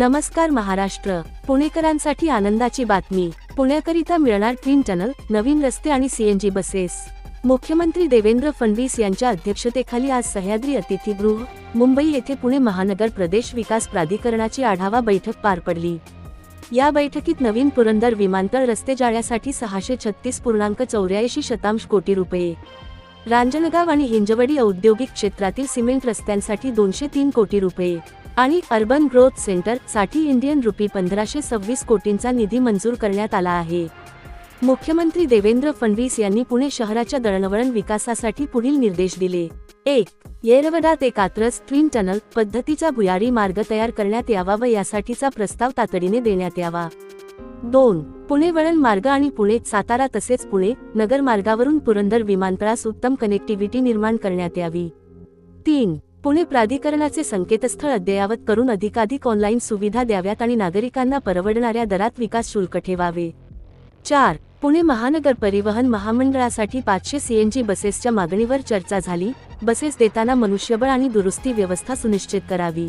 नमस्कार महाराष्ट्र. पुणेकरांसाठी आनंदाची बातमी. पुण्याकरिता मिळणार ट्विन टनल नवीन रस्ते आणि सीएनजी बसेस. मुख्यमंत्री देवेंद्र फडणवीस यांच्या अध्यक्षतेखाली आज सह्याद्री अतिथीगृह मुंबई येथे पुणे महानगर प्रदेश विकास प्राधिकरणाची आढावा बैठक पार पडली. या बैठकीत नवीन पुरंदर विमानतळ रस्ते जाळ्यासाठी सहाशे छत्तीस पूर्णांक चौऱ्याऐंशी शतांश कोटी रुपये. रांजणगाव आणि हिंजवडी औद्योगिक क्षेत्रातील सिमेंट रस्त्यांसाठी दोनशे तीन कोटी रुपये. आणि अर्बन ग्रोथ सेंटरसाठी इंडियन रुपी पंधराशे सव्वीस कोटींचा निधी मंजूर करण्यात आला आहे. मुख्यमंत्री देवेंद्र फडणवीस यांनी पुणे शहराच्या दळणवळण विकासासाठी पुढील निर्देश दिले. एक येरवडा ते कात्रज ट्विन टनल पद्धतीचा भुयारी मार्ग तयार करण्यात यावा व यासाठीचा प्रस्ताव तातडीने देण्यात यावा. दोन पुणे वळण मार्ग आणि पुणे सातारा तसेच पुणे नगर मार्गावरून पुरंदर विमानतळास उत्तम कनेक्टिव्हिटी निर्माण करण्यात यावी. तीन पुणे प्राधिकरणाचे संकेतस्थळ अद्ययावत करून अधिकाधिक ऑनलाईन सुविधा द्याव्यात आणि नागरिकांना परवडणाऱ्या दरात विकास शुल्क ठेवावे. चार पुणे महानगर परिवहन महामंडळासाठी पाचशे सीएनजी बसेसच्या मागणीवर चर्चा झाली. बसेस देताना मनुष्यबळ आणि दुरुस्ती व्यवस्था सुनिश्चित करावी.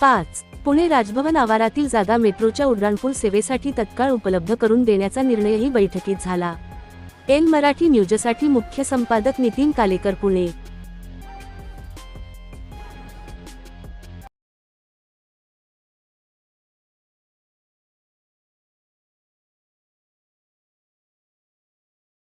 पाच पुणे राजभवन आवारातील जागा मेट्रोच्या उड्डाणपूल सेवेसाठी तत्काळ उपलब्ध करून देण्याचा निर्णयही बैठकीत झाला. एन मराठी न्यूजसाठी मुख्य संपादक नितीन कालेकर पुणे.